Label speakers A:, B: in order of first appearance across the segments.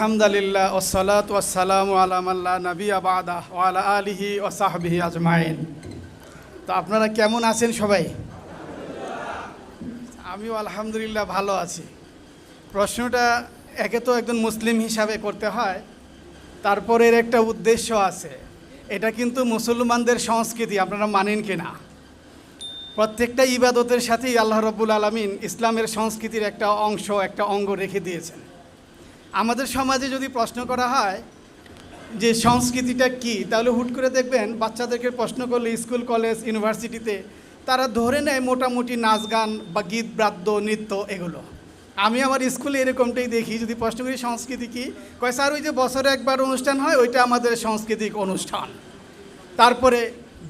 A: আলহামদুলিল্লাহ ওসলাত ওসালাম আলামাল্লাহ নবী আবাদা ওয়ালা আলিহি সাহবিহি আজমাইন। তো আপনারা কেমন আছেন সবাই? আমিও আলহামদুলিল্লাহ ভালো আছি। প্রশ্নটা একে তো একজন মুসলিম হিসাবে করতে হয় তারপরে এর একটা উদ্দেশ্য আছে। এটা কিন্তু মুসলমানদের সংস্কৃতি, আপনারা মানেন কি না প্রত্যেকটা ইবাদতের সাথেই আল্লাহ রব্বুল আলমিন ইসলামের সংস্কৃতির একটা অংশ, একটা অঙ্গ রেখে দিয়েছেন। আমাদের সমাজে যদি প্রশ্ন করা হয় যে সংস্কৃতিটা কি, তাহলে হুট করে দেখবেন বাচ্চাদেরকে প্রশ্ন করলে স্কুল, কলেজ, ইউনিভার্সিটিতে তারা ধরে নেয় মোটামুটি নাচ গান বা গীত ব্রাদ্য নৃত্য এগুলো। আমি আমার স্কুলে এরকমটাই দেখি, যদি প্রশ্ন করি সংস্কৃতি কী, কয়, স্যার, ওই যে বছরে একবার অনুষ্ঠান হয়, ওইটা আমাদের সাংস্কৃতিক অনুষ্ঠান। তারপরে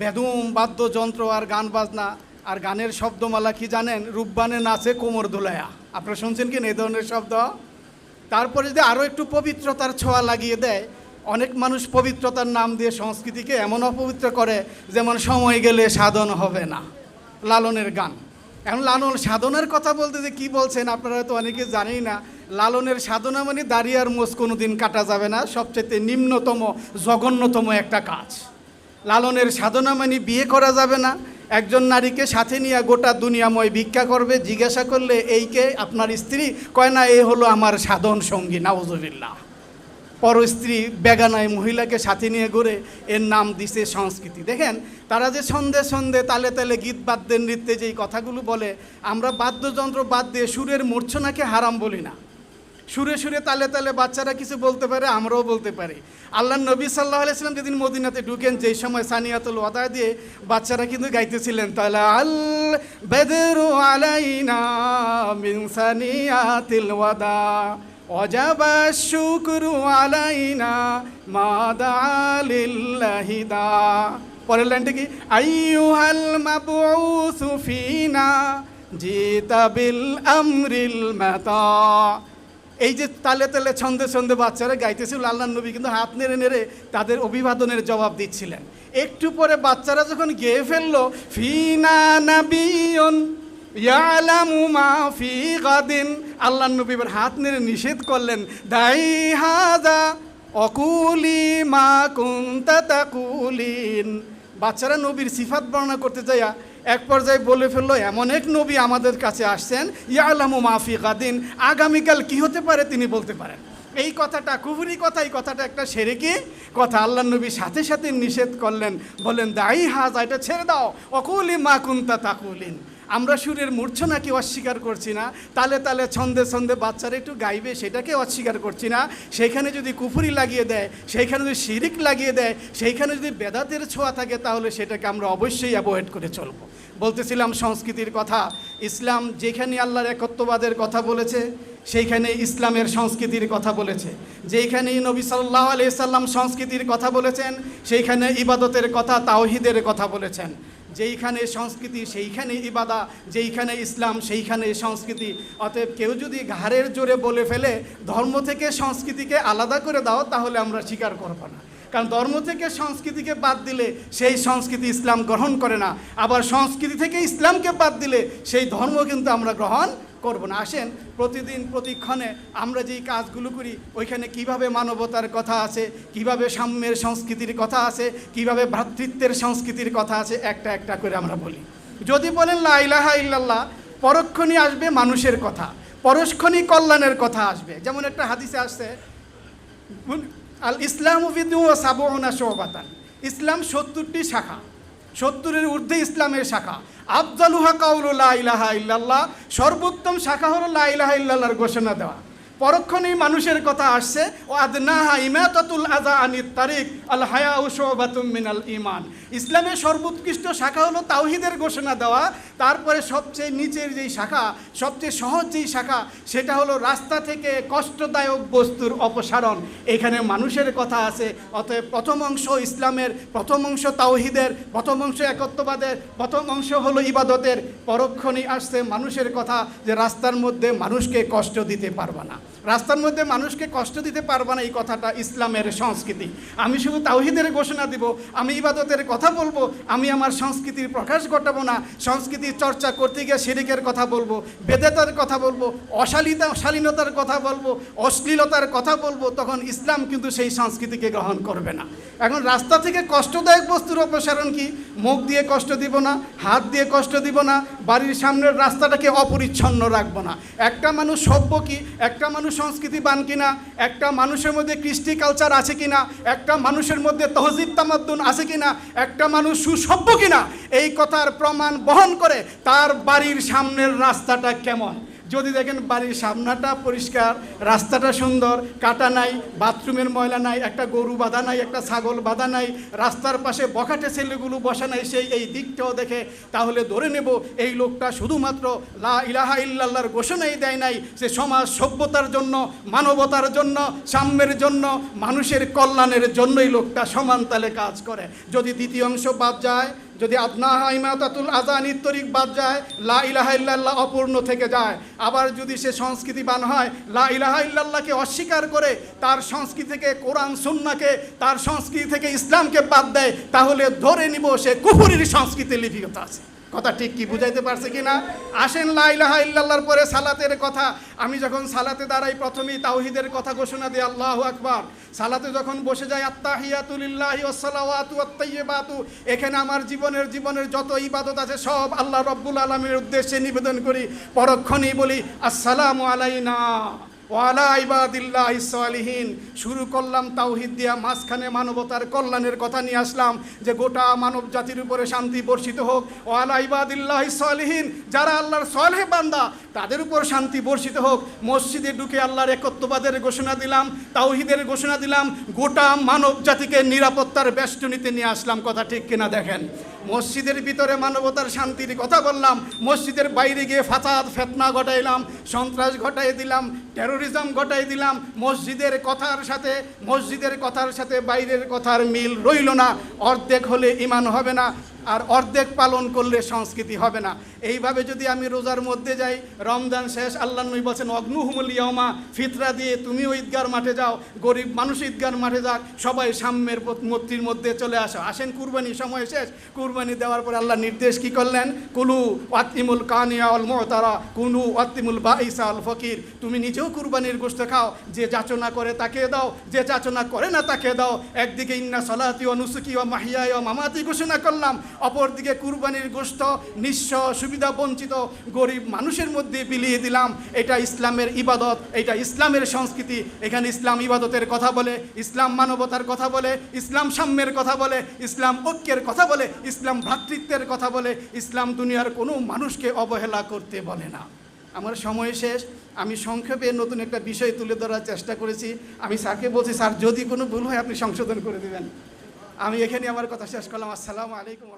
A: বেদুম, বাদ্যযন্ত্র আর গান বাজনা আর গানের শব্দমালা কি জানেন? রূপবানে নাচে কোমর দোলায়া আপনারা শুনছেন কি না এই ধরনের শব্দ? তারপরে যদি আরও একটু পবিত্রতার ছোঁয়া লাগিয়ে দেয়, অনেক মানুষ পবিত্রতার নাম দিয়ে সংস্কৃতিকে এমন অপবিত্র করে যেমন সময় গেলে সাধন হবে না, লালনের গান। এখন লালন সাধনার কথা বলতে যে কী বলছেন আপনারা তো অনেকে জানেই না, লালনের সাধনা মানে দাঁড়িয়ে আর মোষ কোনো দিন কাটা যাবে না সবচেয়ে নিম্নতম, জঘন্যতম একটা কাজ। লালনের সাধনা মানে বিয়ে করা যাবে না একজন নারীকে সাথে নিয়ে গোটা দুনিয়াময় ভিক্ষা করবে, জিজ্ঞাসা করলে এইকে আপনার স্ত্রী কয়, না, এ হলো আমার সাধন সঙ্গী, নাউজুবিল্লাহ। পর স্ত্রী বেগানায় মহিলাকে সাথে নিয়ে ঘুরে, এর নাম দিছে সংস্কৃতি। দেখেন, তারা যে সন্ধে সন্ধে তালে তালে গীত বাদ্যের নৃত্যে যেই কথাগুলো বলে, আমরা বাদ্যযন্ত্র বাদ দিয়ে সুরের মূর্ছনাকে হারাম বলি না। সুরে সুরে তালে তালে বাচ্চারা কিছু বলতে পারে, আমরাও বলতে পারি। আল্লাহ নবী সাল্লাহ আলাইসাল্লাম যেদিন মদিনাতে ঢুকেন, যেই সময় সানিয়াতুল ওয়াদা দিয়ে বাচ্চারা কিন্তু গাইতেছিলেন তাহলে আল বেদেরু আলাইনা মিন সানিয়াতিল ওয়াদা, অজাবা শুক্রু আলাইনা মাদা লিল্লাহিদা পরের লাইনটা কি? আইয়ুহাল মাবউসু ফিনা জিতা বিল আমরিল মাতা। এই যে তালে তালে, ছন্দে ছন্দে বাচ্চারা গাইতেছিল আল্লাহ নবী কিন্তু হাত নেড়ে নেড়ে তাদের অভিবাদনের জবাব দিচ্ছিলেন। একটু পরে বাচ্চারা যখন গেয়ে ফেলল, ফিনা ইয়ালামু আল্লাহ নবী এবার হাত নেড়ে নিষেধ করলেন, দাই হাদা অকুলি মা কুন্তা তাকুলিন। বাচ্চারা নবীর সিফাত বর্ণনা করতে যাইয়া এক পর্যায়ে বলে ফেলল, এমন এক নবী আমাদের কাছে আসছেন, ইয়ালামু মাফি গাদিন, আগামীকাল কি হতে পারে তিনি বলতে পারেন। এই কথাটা কুহুরি কথা, এই কথাটা একটা সেরেকি কথা। আল্লাহ নবী সাথে সাথে নিষেধ করলেন বলেন দায়ী হাজ, এটা ছেড়ে দাও। অকুলি মা কুন্তা তাকুলিন। আমরা সুরের মূর্ছনাকে অস্বীকার করছি না, তালে তালে ছন্দে ছন্দে বাচ্চারা একটু গাইবে, সেটাকে অস্বীকার করছি না। সেইখানে যদি কুফুরি লাগিয়ে দেয়, সেইখানে যদি শিরিক লাগিয়ে দেয়, সেইখানে যদি বেদাতের ছোঁয়া থাকে, তাহলে সেটাকে আমরা অবশ্যই অ্যাভয়েড করে চলবো। বলতেছিলাম সংস্কৃতির কথা, ইসলাম যেখানে আল্লাহর একত্ববাদের কথা বলেছে, সেইখানে ইসলামের সংস্কৃতির কথা বলেছে। যেইখানে নবী সাল্লাহ আলিয়া সাল্লাম সংস্কৃতির কথা বলেছেন, সেইখানে ইবাদতের কথা, তাওহিদের কথা বলেছেন। যেইখানে সংস্কৃতি, সেইখানে ইবাদা, যেইখানে ইসলাম, সেইখানে সংস্কৃতি। অতএব কেউ যদি ঘাড়ের জোরে বলে ফেলে, ধর্ম থেকে সংস্কৃতিকে আলাদা করে দাও, তাহলে আমরা স্বীকার করব না। কারণ ধর্ম থেকে সংস্কৃতিকে বাদ দিলে সেই সংস্কৃতি ইসলাম গ্রহণ করে না। আবার সংস্কৃতি থেকে ইসলামকে বাদ দিলে সেই ধর্ম কিন্তু আমরা গ্রহণ করব না। আসেন, প্রতিদিন, প্রতিক্ষণে আমরা যেই কাজগুলো করি, ওইখানে কীভাবে মানবতার কথা আছে, কীভাবে সাম্যের সংস্কৃতির কথা আছে, কীভাবে ভ্রাতৃত্বের সংস্কৃতির কথা আছে, একটা একটা করে আমরা বলি। যদি বলেন লাইলাহা ইল্লাল্লাহ পরক্ষণই আসবে মানুষের কথা, পরক্ষণই কল্যাণের কথা আসবে। যেমন একটা হাদিসে আসছে আল ইসলাম সাবনা শোবাতান ইসলাম সত্তরটি শাখা। সত্তরের ঊর্ধ্বে ইসলামের শাখা। আফজালুহা কাউল লাহা ইল্লাল্লাহ, সর্বোত্তম শাখা হলো লা ইলাহা ইল্লাল্লাহর ঘোষণা দেওয়া। পরক্ষণেই মানুষের কথা আসছে ও আদনাহা ইমাতাতুল আজা আনিত তারিক আল হায়া ও শোবাতুম মিনাল ইমান ইসলামের সর্বোৎকৃষ্ট শাখা হলো তাওহিদের ঘোষণা দেওয়া। তারপরে সবচেয়ে নিচের যেই শাখা, সবচেয়ে সহজ যেই শাখা, সেটা হলো রাস্তা থেকে কষ্টদায়ক বস্তুর অপসারণ। এখানে মানুষের কথা আছে, অতএব প্রথম অংশ ইসলামের, প্রথম অংশ তাওহিদের, প্রথম অংশ একত্ববাদের, প্রথম অংশ হলো ইবাদতের। পরক্ষণেই আসছে মানুষের কথা যে রাস্তার মধ্যে মানুষকে কষ্ট দিতে পারবে না। রাস্তার মধ্যে মানুষকে কষ্ট দিতে পারবা না এই কথাটা ইসলামের সংস্কৃতি। আমি শুধু তাওহিদের ঘোষণা দিব, আমি ইবাদতের কথা বলব, আমি আমার সংস্কৃতির প্রকাশ ঘটাবো না, সংস্কৃতির চর্চা করতে গিয়ে শিরিকের কথা বলব, বেদেতার কথা বলব, অশালীতা, শালীনতার কথা বলব, অশ্লীলতার কথা বলব, তখন ইসলাম কিন্তু সেই সংস্কৃতিকে গ্রহণ করবে না। এখন রাস্তা থেকে কষ্টদায়ক বস্তুর অপসারণ কি? মুখ দিয়ে কষ্ট দিব না, হাত দিয়ে কষ্ট দিব না, বাড়ির সামনের রাস্তাটাকে অপরিচ্ছন্ন রাখব না। একটা মানুষ সভ্য কি? একটা মানুষ সংস্কৃতিবান কিনা? একটা মানুষের মধ্যে কৃষ্টি কালচার আছে কিনা? একটা মানুষের মধ্যে তহজিব তামাদ্দুন আছে কিনা? একটা মানুষ সুসভ্য কিনা? এই কথার প্রমাণ বহন করে তার বাড়ির সামনের রাস্তাটা কেমন? যদি দেখেন বাড়ির সামনাটা পরিষ্কার, রাস্তাটা সুন্দর, কাটা নাই, বাথরুমের ময়লা নাই, একটা গরু বাঁধা নাই, একটা ছাগল বাঁধা নাই, রাস্তার পাশে বখাটে ছেলেগুলো বসা নাই, সেই এই দিকটাও দেখে তাহলে ধরে নেব এই লোকটা শুধুমাত্র লা ইলাহা ইল্লাল্লাহর ঘোষণাই দেয় নাই সে সমাজ সভ্যতার জন্য, মানবতার জন্য, সাম্যের জন্য, মানুষের কল্যাণের জন্যই লোকটা সমান তালে কাজ করে। যদি দ্বিতীয় অংশ বাদ যায় যদি আপনা ইমাতাতুল আজানির তরিক বাদ যায়, লা ইলাহা ইল্লাল্লাহ অপূর্ণ থেকে যায়। আবার যদি সে সংস্কৃতিবান হয়, লা ইলাহা ইল্লাল্লাহকে অস্বীকার করে তার সংস্কৃতি থেকে কোরআন সুন্নাকে তার সংস্কৃতি থেকে ইসলামকে বাদ দেয়, তাহলে ধরে নিব সে কুফুরির সংস্কৃতি লিপিগত আছে। কথা ঠিক কি বুঝাইতে পারছে কি না আসেন লা ইলাহা ইল্লাল্লাহর পরে সালাতের কথা। আমি যখন সালাতে দাঁড়াই প্রথমেই তাওহিদের কথা ঘোষণা দিই, আল্লাহু আকবার। সালাতে যখন বসে যাই আত্তাহিয়াতুলিল্লাহি ওয়াসসালাওয়াতু ওয়াত্তাইয়্যিবাতু এখানে আমার জীবনের জীবনের যত ইবাদত আছে, সব আল্লাহ রব্বুল আলামিনের উদ্দেশ্যে নিবেদন করি, পরক্ষণেই বলি, আসসালামু আলাইনা। ওয়ালা ইবাদিল্লাহ সালিহীন। শুরু করলাম তাওহিদ দিয়া, মাঝখানে মানবতার কল্যাণের কথা নিয়ে আসলাম যে গোটা মানব জাতির উপরে শান্তি বর্ষিত হোক। ওয়ালা ইবাদিল্লাহ সালিহীন, যারা আল্লাহর সলেহ বান্দা, তাদের উপর শান্তি বর্ষিত হোক। মসজিদে ঢুকে আল্লাহর একত্ববাদের ঘোষণা দিলাম, তাওহিদের ঘোষণা দিলাম, গোটা মানব জাতিকে নিরাপত্তার বেষ্টনীতে নিয়ে আসলাম। কথা ঠিক কিনা দেখেন। মসজিদের ভিতরে মানবতার শান্তির কথা বললাম, মসজিদের বাইরে গিয়ে ফাঁচাদ ফেতনা ঘটাইলাম, সন্ত্রাস ঘটাই দিলাম টেরোরিজম ঘটাই দিলাম, মসজিদের কথার সাথে, মসজিদের কথার সাথে বাইরের কথার মিল রইল না, অর্ধেক হলে ইমান হবে না। আর অর্ধেক পালন করলে সংস্কৃতি হবে না। এইভাবে যদি আমি রোজার মধ্যে যাই, রমজান শেষ, আল্লাহ নবী বলছেন, অগ্নুহুমুল ইয়মা ফিতরা দিয়ে তুমিও ঈদগার মাঠে যাও, গরিব মানুষ ঈদগার মাঠে যাক, সবাই সাম্যের মূর্তির মধ্যে চলে আসো। আসেন কুরবানি সময় শেষ। কুরবানি দেওয়ার পরে আল্লাহ নির্দেশ কি করলেন? কুলু ওয়াতিমুল কানিয়া অল মহতারা কুনু ওয়াতিমুল বাইসা আল ফকির, তুমি নিজেও কুরবানির গোস্ত খাও, যে যাচনা করে তাকে দাও, যে যাচনা করে না তাকে দাও, একদিকে ইন্না সলাতি ও নুসুকি ও মাহিয়া ও মামাতি ঘোষণা করলাম অপরদিকে কুরবানির গোস্ত নিঃস্ব সুবিধা বঞ্চিত গরিব মানুষের মধ্যে বিলিয়ে দিলাম। এটা ইসলামের ইবাদত, এটা ইসলামের সংস্কৃতি। এখানে ইসলাম ইবাদতের কথা বলে, ইসলাম মানবতার কথা বলে, ইসলাম সাম্যের কথা বলে, ইসলাম ঐক্যের কথা বলে, ইসলাম ভ্রাতৃত্বের কথা বলে। ইসলাম দুনিয়ার কোনো মানুষকে অবহেলা করতে বলে না। আমার সময় শেষ। আমি সংক্ষেপে নতুন একটা বিষয় তুলে ধরার চেষ্টা করেছি। আমি স্যারকে বলছি, স্যার, যদি কোনো ভুল হয়, আপনি সংশোধন করে দেবেন। আমি এখানে আমার কথা শেষ করলাম। আসসালামু আলাইকুম